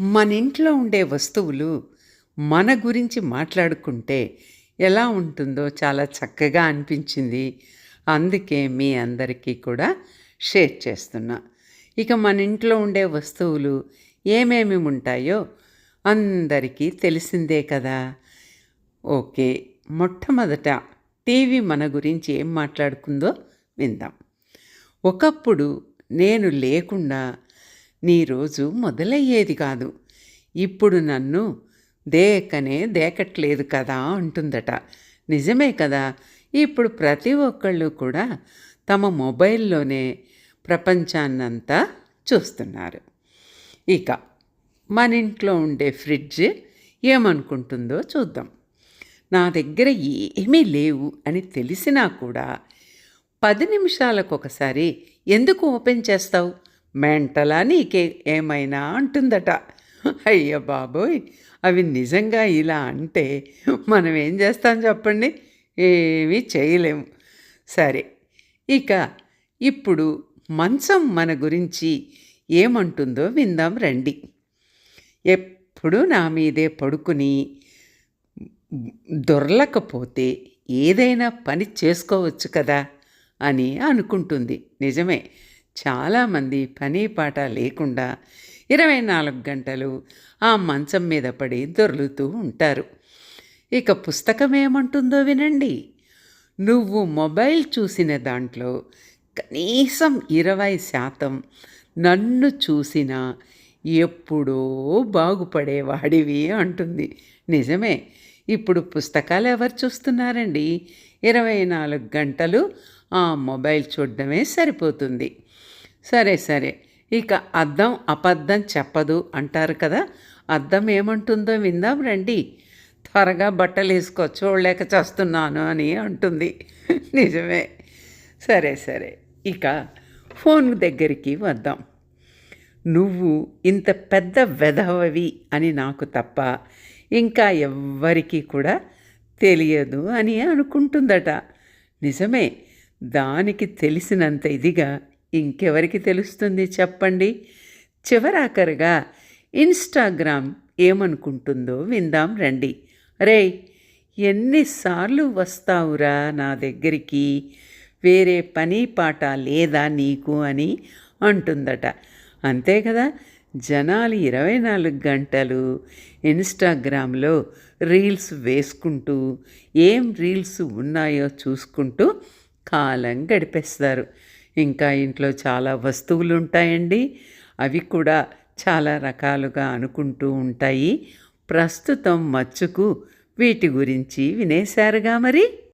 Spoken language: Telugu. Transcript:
మన ఇంట్లో ఉండే వస్తువులు మన గురించి మాట్లాడుకుంటే ఎలా ఉంటుందో చాలా చక్కగా అనిపించింది. అందుకే మీ అందరికీ కూడా షేర్ చేస్తున్నా. ఇక మన ఇంట్లో ఉండే వస్తువులు ఏమేమి ఉంటాయో అందరికీ తెలిసిందే కదా. ఓకే మొట్టమొదట టీవీ మన గురించి ఏం మాట్లాడుకుందో విందాం. ఒకప్పుడు నేను లేకుండా నీ రోజు మొదలయ్యేది కాదు. ఇప్పుడు నన్ను దేకనే దేకట్లేదు కదా అంటుందట. నిజమే కదా. ఇప్పుడు ప్రతి ఒక్కళ్ళు కూడా తమ మొబైల్లోనే ప్రపంచాన్నంతా చూస్తున్నారు. ఇక మన ఇంట్లో ఉండే ఫ్రిడ్జ్ ఏమనుకుంటుందో చూద్దాం. నా దగ్గర ఏమీ లేవు అని తెలిసినా కూడా పది నిమిషాలకు ఒకసారి ఎందుకు ఓపెన్ చేస్తావు? మెంటలా నీకే ఏమైనా అంటుందట. అయ్య బాబోయ్! అవి నిజంగా ఇలా అంటే మనం ఏం చేస్తాం చెప్పండి? ఏమీ చేయలేము. సరే ఇక ఇప్పుడు మంచం మన గురించి ఏమంటుందో విందాం రండి. ఎప్పుడు నా మీదే పడుకుని దొరలకపోతే ఏదైనా పని చేసుకోవచ్చు కదా అని అనుకుంటుంది. నిజమే. చాలామంది పని పాట లేకుండా ఇరవై నాలుగు గంటలు ఆ మంచం మీద పడి దొర్లుతూ ఉంటారు. ఇక పుస్తకం ఏమంటుందో వినండి. నువ్వు మొబైల్ చూసిన దాంట్లో కనీసం ఇరవై శాతం నన్ను చూసినా ఎప్పుడో బాగుపడేవాడివి అంటుంది. నిజమే ఇప్పుడు పుస్తకాలు ఎవరు చూస్తున్నారండి? ఇరవై నాలుగు గంటలు ఆ మొబైల్ చూడడమే సరిపోతుంది. సరే సరే. ఇక అద్దం అబద్ధం చెప్పదు అంటారు కదా. అద్దం ఏమంటుందో విందాం రండి. త్వరగా బట్టలు వేసుకో చూడలేక చేస్తున్నాను అని అంటుంది. నిజమే. సరే సరే. ఇక ఫోన్ దగ్గరికి వద్దాం. నువ్వు ఇంత పెద్ద వెధవవి అని నాకు తప్ప ఇంకా ఎవ్వరికీ కూడా తెలియదు అని అనుకుంటుందట. నిజమే. దానికి తెలిసినంత ఇదిగా ఇంకెవరికి తెలుస్తుంది చెప్పండి? చివరాఖరుగా ఇన్స్టాగ్రామ్ ఏమనుకుంటుందో విందాం రండి. రే ఎన్నిసార్లు వస్తావురా నా దగ్గరికి? వేరే పని పాట లేదా నీకు అని అంటుందట. అంతే కదా? జనాలు ఇరవై నాలుగు గంటలు ఇన్స్టాగ్రామ్లో రీల్స్ వేసుకుంటూ ఏం రీల్స్ ఉన్నాయో చూసుకుంటూ కాలం గడిపేస్తారు. ఇంకా ఇంట్లో చాలా వస్తువులు ఉంటాయండి అవి కూడా చాలా రకాలుగా అనుకుంటూ ఉంటాయి. ప్రస్తుతం మచ్చుకు వీటి గురించి వినేశారుగా మరి?